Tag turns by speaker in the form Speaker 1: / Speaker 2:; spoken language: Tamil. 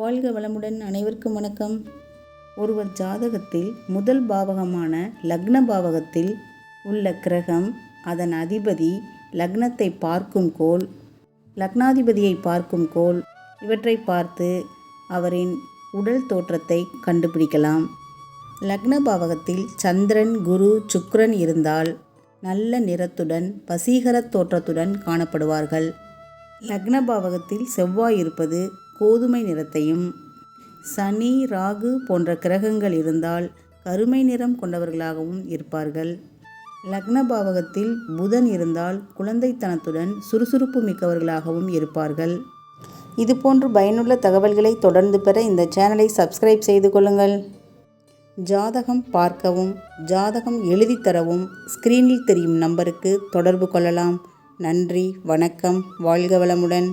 Speaker 1: வாழ்க வளமுடன் அனைவருக்கும் வணக்கம். ஒருவர் ஜாதகத்தில் முதல் பாவகமான லக்ன பாவகத்தில் உள்ள கிரகம் அதன் அதிபதி லக்னத்தை பார்க்கும் கோள் லக்னாதிபதியை பார்க்கும் கோள் இவற்றை பார்த்து அவரின் உடல் தோற்றத்தை கண்டுபிடிக்கலாம். லக்ன பாவகத்தில் சந்திரன் குரு சுக்ரன் இருந்தால் நல்ல நிறத்துடன் வசீகர தோற்றத்துடன் காணப்படுவார்கள். லக்ன பாவகத்தில் செவ்வாய் இருப்பது கோதுமை நிறத்தையும் சனி ராகு போன்ற கிரகங்கள் இருந்தால் கருமை நிறம் கொண்டவர்களாகவும் இருப்பார்கள். லக்ன பாவகத்தில் புதன் இருந்தால் குழந்தைத்தனத்துடன் சுறுசுறுப்பு மிக்கவர்களாகவும் இருப்பார்கள். இதுபோன்று பயனுள்ள தகவல்களை தொடர்ந்து பெற இந்த சேனலை சப்ஸ்கிரைப் செய்து கொள்ளுங்கள். ஜாதகம் பார்க்கவும் ஜாதகம் எழுதித் தரவும் ஸ்கிரீனில் தெரியும் நம்பருக்கு தொடர்பு கொள்ளலாம். நன்றி வணக்கம் வாழ்க வளமுடன்.